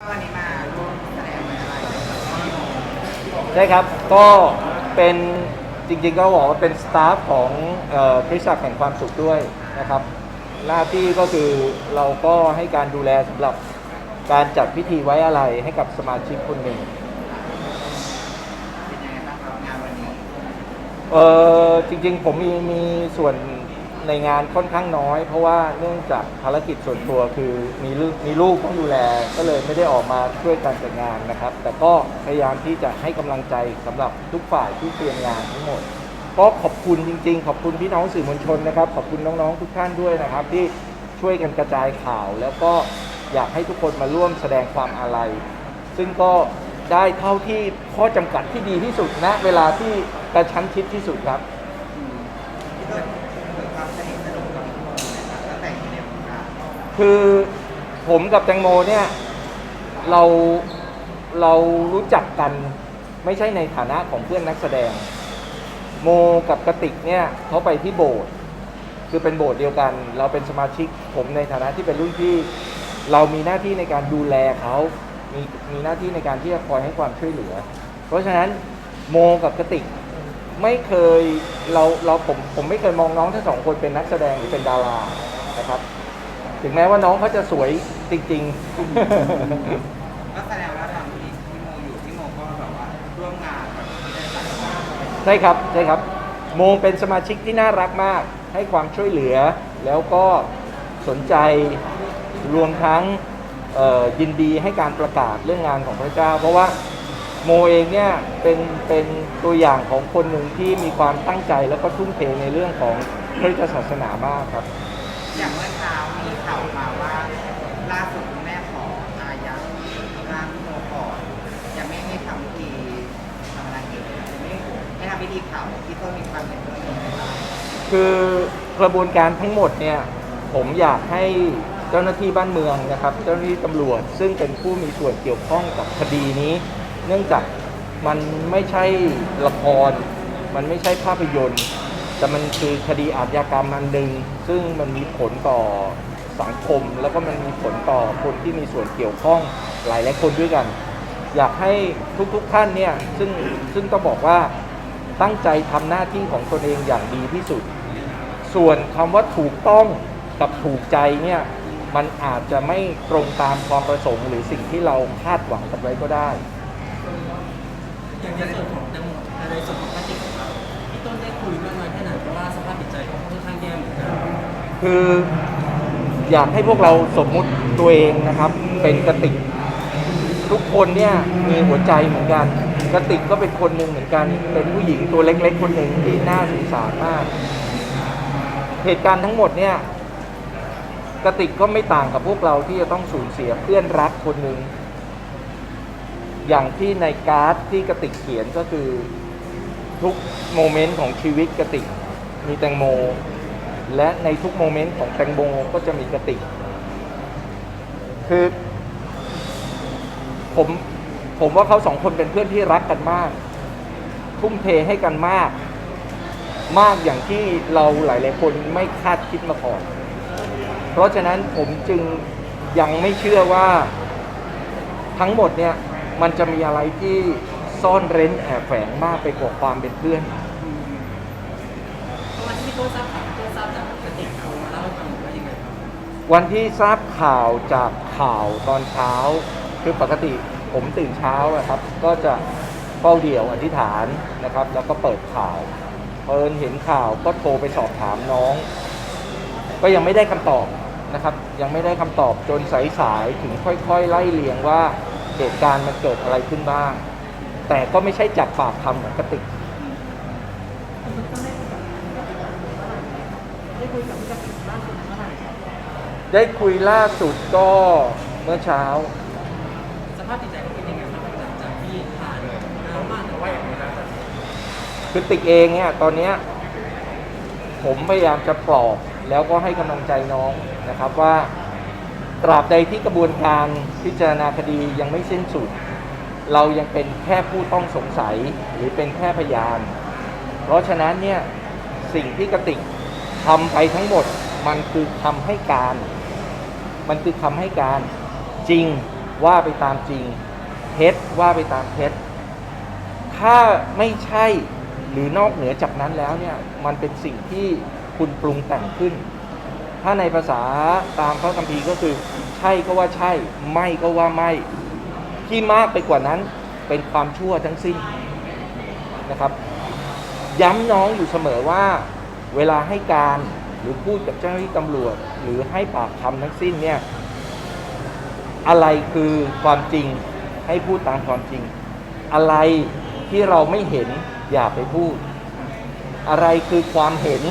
วันนี้มาร่วมแสดงไว้อะไรใช่ครับ ก็เป็นจริงๆก็บอกว่าเป็นสตาฟของเอ่อคริสตจักรแห่งความสุขด้วยนะครับ หน้าที่ก็คือเราก็ให้การดูแลสำหรับการจัดพิธีไว้อะไรให้กับสมาชิกคนหนึ่งเป็นยังไงบ้างครับงานวันนี้ เออจริงๆผมมีมีส่วน ในงานค่อนข้างน้อย เพราะว่าเนื่องจากภารกิจส่วนตัวคือมีลูกมีลูกต้องดูแล ก็เลยไม่ได้ออกมาช่วยกันจัดงานนะครับ แต่ก็พยายามที่จะให้กำลังใจสำหรับทุกฝ่ายที่เตรียมงานทั้งหมด ก็ขอบคุณจริง ๆ ขอบคุณพี่น้องสื่อมวลชนนะครับ ขอบคุณน้องๆทุกท่านด้วยนะครับ ที่ช่วยกันกระจายข่าว แล้วก็อยากให้ทุกคนมาร่วมแสดงความอาลัย ซึ่งก็ได้เท่าที่ข้อจำกัดที่ดีที่สุดณเวลาที่กระชั้นชิดที่สุดครับที่เกิดความ สนิทสนมกับพี่โมนะคะตั้งแต่อยู่ในวงการคือผมกับแตงโมเนี่ยเราเรารู้จักกันไม่ใช่ในฐานะของเพื่อนนักแสดง โมกับกติกเนี่ยเขาไปที่โบสถ์คือเป็นโบสถ์เดียวกัน เราเป็นสมาชิก ผมในฐานะที่เป็นรุ่นพี่ เรามีหน้าที่ในการดูแลเขามีมีหน้าที่ในการที่จะคอยให้ความช่วยเหลือ เพราะฉะนั้นโมกับกติก ไม่เคยเราเราผมผมไม่เคยมองน้องทั้งสองคนเป็นนักแสดงหรือเป็นดารานะครับ ถึงแม้ว่าน้องเขาจะสวยจริง ๆ ก็แสดงว่าตอนที่พี่โมอยู่พี่โมก็แบบว่าร่วมงานกับพี่ได้ตัดมาใช่ครับใช่ครับ โมเป็นสมาชิกที่น่ารักมาก ให้ความช่วยเหลือ แล้วก็สนใจรวมทั้งเอ่อยินดีให้การประกาศเรื่องงานของพระเจ้า เพราะว่า โมเองเนี่ยเป็นเป็นตัวอย่างของคนหนึ่งที่มีความตั้งใจแล้วก็ทุ่มเทในเรื่องของพระพุทธศาสนามากครับ อย่างเมื่อเช้ามีข่าวมาว่าล่าสุดคุณแม่ขออายัดร่างพี่โมก่อนยังไม่ให้ทำพิธีทำอะไรกิจไม่ไม่ทำพิธีเผาที่ต้นมีความเห็นเรื่องนี้ไหมครับคือกระบวนการทั้งหมดเนี่ยผมอยากให้เจ้าหน้าที่บ้านเมืองนะครับ เจ้าหน้าที่ตำรวจ ซึ่งเป็นผู้มีส่วนเกี่ยวข้องกับคดีนี้ เนื่องจากมันไม่ใช่ละคร มันไม่ใช่ภาพยนตร์ แต่มันคือคดีอาชญากรรมอันหนึ่งซึ่งมันมีผลต่อสังคม แล้วก็มันมีผลต่อคนที่มีส่วนเกี่ยวข้องหลายหลายคนด้วยกัน อยากให้ทุกๆท่านเนี่ยซึ่งซึ่งต้องบอกว่าตั้งใจทำหน้าที่ของตนเองอย่างดีที่สุด ส่วนคำว่าถูกต้องกับถูกใจเนี่ยมันอาจจะไม่ตรงตามความประสงค์หรือสิ่งที่เราคาดหวังกันไว้ก็ได้ อย่างในส่วนของแตงโมในส่วนของกติกของเราพี่ต้นได้คุยมากน้อยแค่ไหนเพราะว่าสภาพจิตใจเขาค่อนข้างแย่เหมือนกันคืออยากให้พวกเราสมมุติตัวเองนะครับเป็นกระติก ทุกคนเนี่ยมีหัวใจเหมือนกันกระติกก็เป็นคนหนึ่งเหมือนกัน เป็นผู้หญิงตัวเล็กๆ คนหนึ่งที่น่าสงสารมาก เหตุการณ์ทั้งหมดเนี่ยกระติกก็ไม่ต่างกับพวกเราที่จะต้องสูญเสียเพื่อนรักคนหนึ่ง อย่างที่ในการ์ดที่กระติกเขียนก็คือทุกโมเมนต์ของชีวิตกระติกมีแตงโม และในทุกโมเมนต์ของแตงโมก็จะมีกระติก คือ ผมผมว่าเขาสองคนเป็นเพื่อนที่รักกันมาก ทุ่มเทให้กันมาก มากอย่างที่เราหลาย ๆ คนไม่คาดคิดมาก่อน เพราะฉะนั้นผมจึงยังไม่เชื่อว่าทั้งหมดเนี่ย มันจะมีอะไรที่ซ่อนเร้นแอบแฝงมากไปกว่าความเป็นเพื่อน วันที่พี่ต้นทราบข่าวพี่ต้นทราบจากกติเขามาเล่าให้ฟังว่ายังไงครับวันที่ทราบข่าวจากข่าวตอนเช้า คือปกติผมตื่นเช้าอะครับ ก็จะเฝ้าเดี่ยวอธิษฐานนะครับ แล้วก็เปิดข่าวเปินเห็นข่าวก็โทรไปสอบถามน้อง ก็ยังไม่ได้คำตอบนะครับ ยังไม่ได้คำตอบจนสายๆถึงค่อยๆ ไล่เลียงว่า เหตุการณ์มันเกิดอะไรขึ้นบ้าง แต่ก็ไม่ใช่จากปากคำเหมือนกติกได้คุยล่าสุดก็เมื่อเช้า สภาพจิตใจเขาเป็นยังไงบ้างหลังจากที่ผ่านดราม่าแต่ว่าอย่างไรคือติกเองเนี่ยตอนเนี้ยผมพยายามจะปลอบแล้วก็ให้กำลังใจน้องนะครับว่า ตราบใดที่กระบวนการพิจารณาคดียังไม่สิ้นสุด เรายังเป็นแค่ผู้ต้องสงสัยหรือเป็นแค่พยาน เพราะฉะนั้นเนี่ยสิ่งที่กติกทำไปทั้งหมดมันคือคำให้การ มันคือคำให้การจริงว่าไปตามจริงเท็จว่าไปตามเท็จถ้าไม่ใช่หรือนอกเหนือจากนั้นแล้วเนี่ยมันเป็นสิ่งที่คุณปรุงแต่งขึ้น ถ้าในภาษาตามพระคัมภีร์ก็คือ ใช่ก็ว่าใช่ ไม่ก็ว่าไม่ ที่มากไปกว่านั้นเป็นความชั่วทั้งสิ้นนะครับ ย้ำน้องอยู่เสมอว่า เวลาให้การหรือพูดกับเจ้าหน้าที่ตำรวจ หรือให้ปากคำทั้งสิ้นเนี่ยอะไรคือความจริงให้พูดตามความจริง อะไรที่เราไม่เห็นอย่าไปพูด อะไรคือความเห็น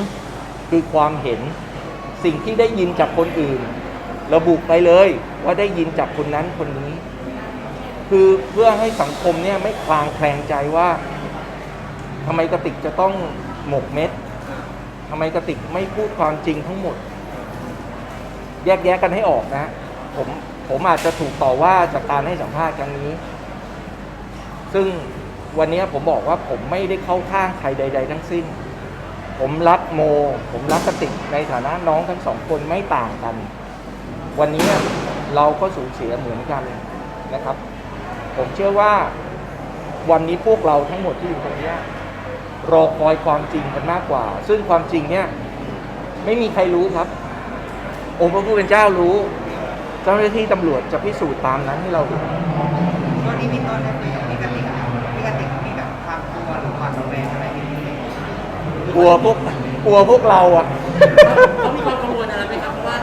คือความเห็น สิ่งที่ได้ยินจากคนอื่น ระบุไปเลยว่าได้ยินจากคนนั้นคนนี้ คือเพื่อให้สังคมเนี่ยไม่คลางแคลงใจว่าทำไมกระติกจะต้องหมกเม็ดทำไมกระติกไม่พูดความจริงทั้งหมด แยกแยะกันให้ออกนะ ผมผมอาจจะถูกต่อว่าจากการให้สัมภาษณ์ครั้งนี้ ซึ่งวันนี้ผมบอกว่าผมไม่ได้เข้าข้างใครใด ๆ ทั้งสิ้น ผมรักโม ผมรักกติกในฐานะน้องทั้งสองคนไม่ต่างกัน วันนี้เราก็สูญเสียเหมือนกันนะครับ ผมเชื่อว่าวันนี้พวกเราทั้งหมดที่อยู่ตรงนี้รอคอยความจริงกันมากกว่า ซึ่งความจริงเนี่ยไม่มีใครรู้ครับ องค์พระผู้เป็นเจ้ารู้ เจ้าหน้าที่ตำรวจจะพิสูจน์ตามนั้นให้เราเห็นช่วงนี้พี่ต้นได้คุยกับพี่กติกอะพี่กติกมีแบบความกลัวหรือความระแวงอะไรที่นี่ไหม กลัวพวกกลัวพวกเราอะเขามีความกังวลอะไรไหมครับ เพราะว่า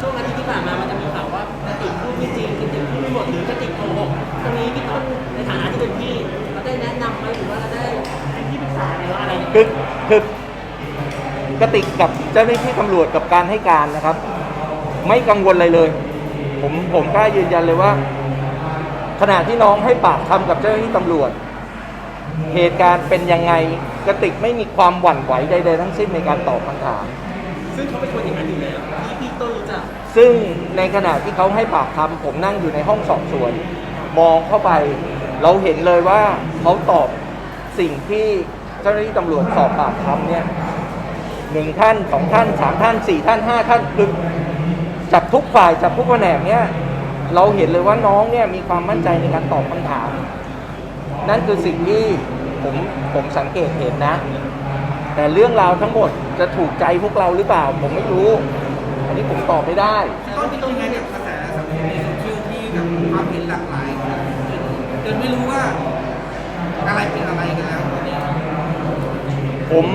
ช่วงอาทิตย์ที่ผ่านมามันจะมีข่าวว่ากระติกพูดไม่จริงกระติกพูดไม่หมดหรือกระติกโกหกตรงนี้พี่ต้นในฐานะที่เป็นพี่เราได้แนะนำไหมหรือว่าเราได้ให้ที่ปรึกษาไหมว่าอะไรคือคือกติกกับเจ้าหน้าที่ตำรวจกับการให้การนะครับ ไม่กังวลอะไรเลย ผมผมกล้ายืนยันเลยว่า ขณะที่น้องให้ปากคำกับเจ้าหน้าที่ตำรวจ เหตุการณ์เป็นยังไงกติกไม่มีความหวั่นไหวใดๆทั้งสิ้นในการตอบคำถาม ซึ่งเขาเป็นคนอย่างนั้นอยู่แล้วที่พี่ต้นรู้จักซึ่งในขณะที่เขาให้ปากคำผมนั่งอยู่ในห้องสอบสวน มองเข้าไป เราเห็นเลยว่าเขาตอบสิ่งที่เจ้าหน้าที่ตำรวจสอบปากคำเนี่ยหนึ่งท่านสองท่านสามท่านสี่ท่านห้าท่านคือจับทุกฝ่ายจับทุกแผนกเนี่ยเราเห็นเลยว่าน้องเนี่ยมีความมั่นใจในการตอบคำถาม นั่นคือสิ่งที่ผมผมสังเกตเห็นนะ แต่เรื่องราวทั้งหมดจะถูกใจพวกเราหรือเปล่า ผมไม่รู้ อันนี้ผมตอบไม่ได้ ต้นพี่ต้นยังไงกับกระแสสังคมในโซเชียลที่แบบความเห็นหลากหลายจนจนไม่รู้ว่าอะไรเป็นอะไรกันแล้วตอนเนี้ยผม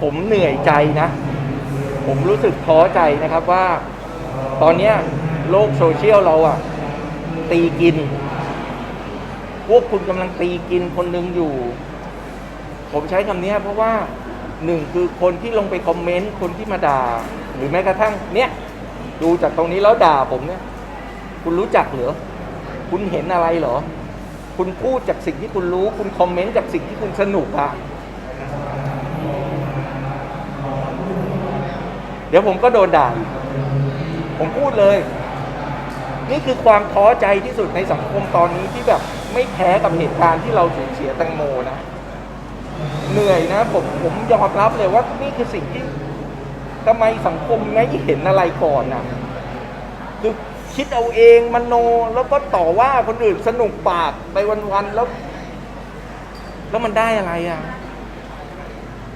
ผมเหนื่อยใจนะ ผมรู้สึกท้อใจนะครับว่า ตอนเนี้ยโลกโซเชียลเราอะตีกิน พวกคุณกำลังตีกินคนหนึ่งอยู่ ผมใช้คำนี้เพราะว่าหนึ่งคือคนที่ลงไปคอมเมนต์คนที่มาด่า หรือแม้กระทั่งเนี้ยดูจากตรงนี้แล้วด่าผมเนี่ย คุณรู้จักเหรอคุณเห็นอะไรเหรอ คุณพูดจากสิ่งที่คุณรู้ คุณคอมเมนต์จากสิ่งที่คุณสนุกอะเดี๋ยวผมก็โดนด่าผมพูดเลย นี่คือความท้อใจที่สุดในสังคมตอนนี้ที่แบบ ไม่แพ้กับเหตุการณ์ที่เราสูญเสียแตงโมนะ เหนื่อยนะผมผมยอมรับเลยว่านี่คือสิ่งที่ทำไมสังคมไม่เห็นอะไรก่อนนะคือคิดเอาเองมโนแล้วก็ต่อว่าคนอื่นสนุกปากไปวันๆแล้ว แล้วมันได้อะไรอะ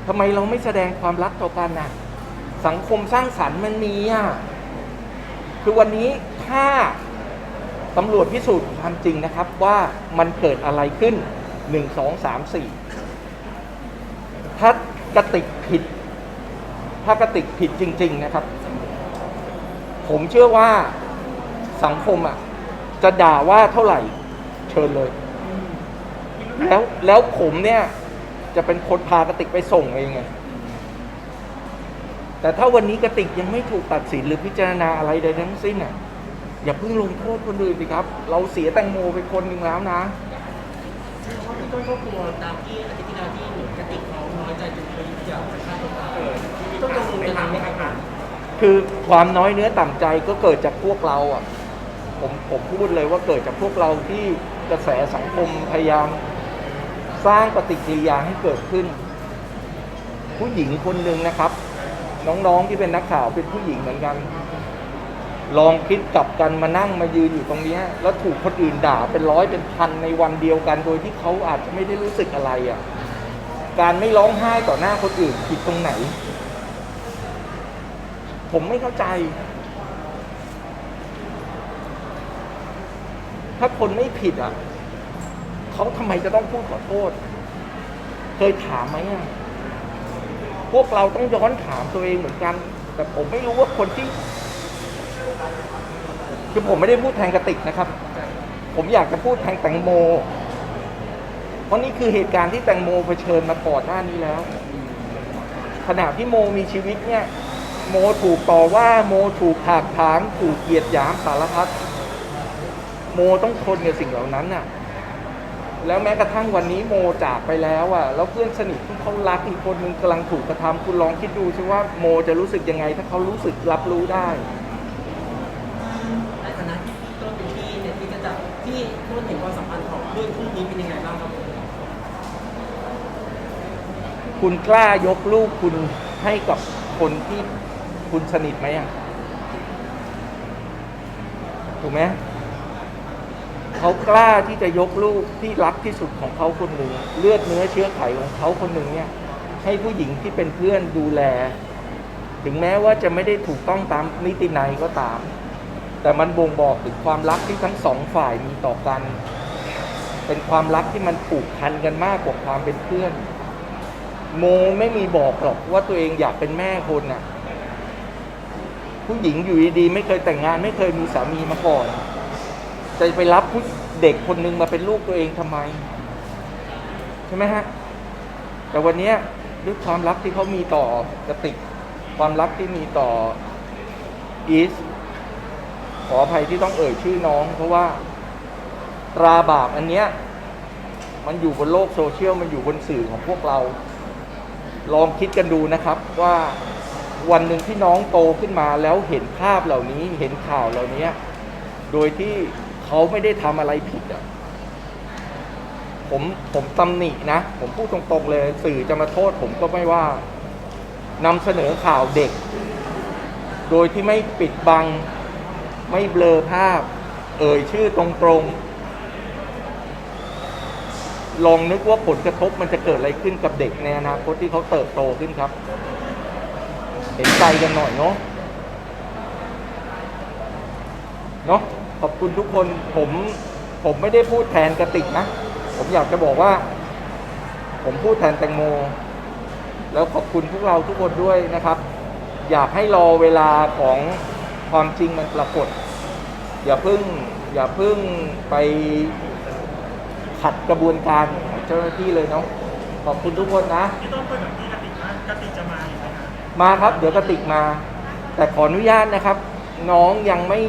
ทำไมเราไม่แสดงความรักต่อกันน่ะ สังคมสร้างสรรค์มันมีอะ คือวันนี้ถ้า ตำรวจพิสูจน์ความจริงนะครับว่ามันเกิดอะไรขึ้นหนึ่งสองสามสี่ถ้ากระติกผิด ถ้ากระติกผิดจริง ๆ นะครับ ผมเชื่อว่าสังคมอะ จะด่าว่าเท่าไหร่เชิญเลย แล้วแล้วผมเนี่ย จะเป็นคนพากระติกไปส่งเองไงแต่ถ้าวันนี้กระติกยังไม่ถูกตัดสินหรือพิจารณาอะไรใดทั้งสิ้นอะ อย่าเพิ่งลงโทษคนอื่นสิครับ เราเสียแตงโมไปคนหนึ่งแล้วนะเพราะพี่ต้นก็กลัวตามที่อาทิตย์ที่แล้วที่เหมือนกระติกเขาน้อยใจจนไปอยากจะฆ่าตัวตายพี่ต้นกังวลจะทำไหมครับคือความน้อยเนื้อต่ำใจก็เกิดจากพวกเราอะผมผมพูดเลยว่าเกิดจากพวกเราที่กระแสสังคมพยายามสร้างปฏิกิริยาให้เกิดขึ้น ผู้หญิงคนหนึ่งนะครับ น้องๆที่เป็นนักข่าวเป็นผู้หญิงเหมือนกัน ลองคิดกลับกันมานั่งมายืนอยู่ตรงเนี้ยแล้วถูกคนอื่นด่าเป็นร้อยเป็นพันในวันเดียวกัน โดยที่เขาอาจจะไม่ได้รู้สึกอะไรอะ การไม่ร้องไห้ต่อหน้าคนอื่นผิดตรงไหน ผมไม่เข้าใจ ถ้าคนไม่ผิดอะเขาทำไมจะต้องพูดขอโทษ เคยถามไหมอะพวกเราต้องย้อนถามตัวเองเหมือนกัน แต่ผมไม่รู้ว่าคนที่ คือผมไม่ได้พูดแทนกระติกนะครับ ผมอยากจะพูดแทนแตงโม เพราะนี่คือเหตุการณ์ที่แตงโมเผชิญมาก่อนหน้านี้แล้ว ขณะที่โมมีชีวิตเนี่ย โมถูกต่อว่าโมถูกถากถางถูกเกียดหยามสารพัดโมต้องทนกับสิ่งเหล่านั้นน่ะ แล้วแม้กระทั่งวันนี้โมจากไปแล้วอะ แล้วเพื่อนสนิทที่เขารักอีกคนนึงกำลังถูกกระทำคุณลองคิดดูสิว่าโมจะรู้สึกยังไง ถ้าเขารู้สึกรับรู้ได้ ในฐานะที่พี่ต้นเป็นพี่เนี่ยที่จะจับที่ต้นเห็นความสัมพันธ์ของเพื่อ นี้เป็นยังไงบ้างครับผมคุณกล้ายกลูกคุณให้กับคนที่คุณสนิทไหมอะถูกไหมเขากล้าที่จะยกลูกที่รักที่สุดของเขาคนหนึ่งเลือดเนื้อเชื้อไขของเขาคนหนึ่งเนี่ย ให้ผู้หญิงที่เป็นเพื่อนดูแล ถึงแม้ว่าจะไม่ได้ถูกต้องตามนิตินัยก็ตาม แต่มันบ่งบอกถึงความรักที่ทั้งสองฝ่ายมีต่อกัน เป็นความรักที่มันผูกพันกันมากกว่าความเป็นเพื่อน โมไม่มีบอกหรอกว่าตัวเองอยากเป็นแม่คนน่ะ ผู้หญิงอยู่ดีๆไม่เคยแต่งงานไม่เคยมีสามีมาก่อนจะไปรับผู้เด็กคนหนึ่งมาเป็นลูกตัวเองทำไม ใช่ไหมฮะ แต่วันนี้ด้วยความรักที่เขามีต่อกระติก ความรักที่มีต่ออีสขออภัยที่ต้องเอ่ยชื่อน้อง เพราะว่า ตราบาปอันเนี้ยมันอยู่บนโลกโซเชียลมันอยู่บนสื่อของพวกเรา ลองคิดกันดูนะครับว่าวันหนึ่งที่น้องโตขึ้นมาแล้วเห็นภาพเหล่านี้เห็นข่าวเหล่านี้โดยที่เขาไม่ได้ทำอะไรผิดอะผมผมตำหนินะ ผมพูดตรงๆเลย สื่อจะมาโทษผมก็ไม่ว่านำเสนอข่าวเด็ก โดยที่ไม่ปิดบัง ไม่เบลอภาพ เอ่ยชื่อตรงๆ ลองนึกว่าผลกระทบมันจะเกิดอะไรขึ้นกับเด็กในอนาคตที่เขาเติบโตขึ้นครับ เห็นใจกันหน่อยเนาะเนาะขอบคุณทุกคนผมผมไม่ได้พูดแทนกระติกนะ ผมอยากจะบอกว่า ผมพูดแทนแตงโม แล้วขอบคุณพวกเราทุกคนด้วยนะครับ อยากให้รอเวลาของความจริงมันปรากฏ อย่าเพิ่ง อย่าเพิ่งไป ขัดกระบวนการของเจ้าหน้าที่เลยเนาะขอบคุณทุกคนนะพี่ต้นคุยกับพี่กติกว่ากติกจะมาอีกไหมคะมาครับ เดี๋ยวกระติกมา แต่ขออนุญาตนะครับ น้องยังไม่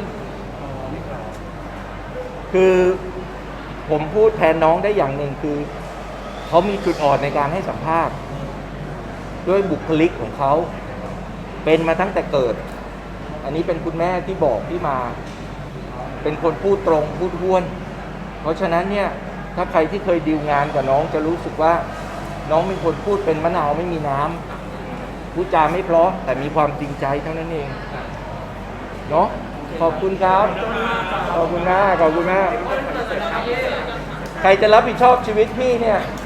คือผมพูดแทนน้องได้อย่างหนึ่งคือ เขามีจุดอ่อนในการให้สัมภาษณ์ ด้วยบุคลิกของเขา เป็นมาตั้งแต่เกิด อันนี้เป็นคุณแม่ที่บอกที่มา เป็นคนพูดตรงพูดท้วน เพราะฉะนั้นเนี่ย ถ้าใครที่เคยดีลงานกับน้องจะรู้สึกว่า น้องเป็นคนพูดเป็นมะนาวไม่มีน้ำพูดจาไม่เพราะแต่มีความจริงใจเท่านั้นเองเนาะขอบคุณครับ ขอบคุณมากขอบคุณมากใครจะรับผิดชอบชีวิตพี่เนี่ยไม่ได้